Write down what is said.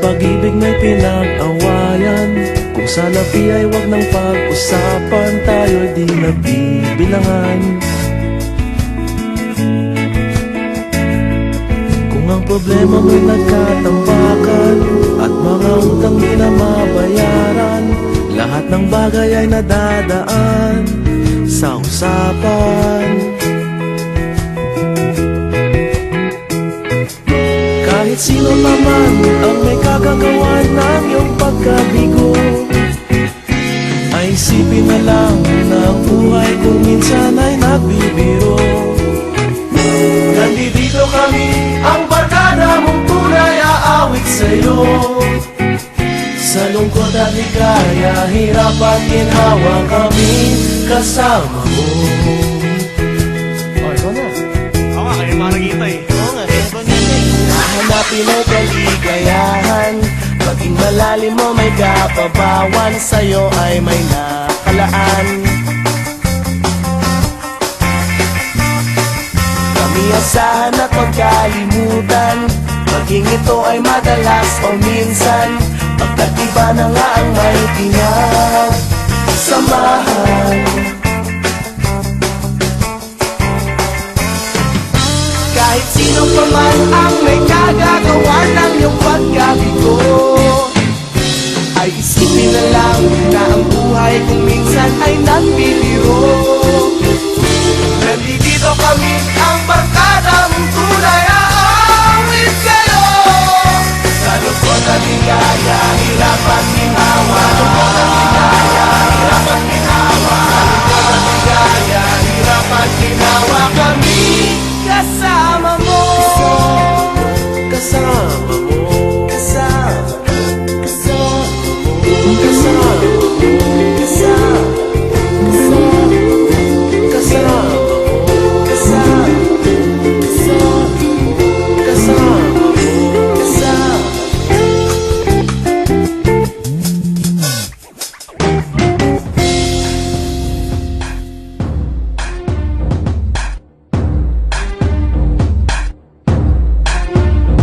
pag-ibig may pinag-awayan. Kung sa labi ay wag nang pag-usapan Tayo'y di nagbibilangan Kung ang problema mo'y nagkatambakan At mga utang di na mabayaran Lahat ng bagay ay nadadaan Sa usapan. Kahit sino pa kagagawa ng iyong pagkabigo. Ay isipin na lang na ang buhay kung minsan ay nagbibiro. Nandito kami, ang barkada mong tunay aawit sa'yo. Sa lungkot at ligaya, hirap at ginhawa kami kasama mo Paging malalim mo may kapabawan Sa'yo ay may nakalaan. Kami asahan at magkalimutan Maging ito ay madalas o minsan Pagkat na nga ang may pinagsamahan Kahit sino pa man ang Kahit kung minsan ay nagbibiro Nandito kami.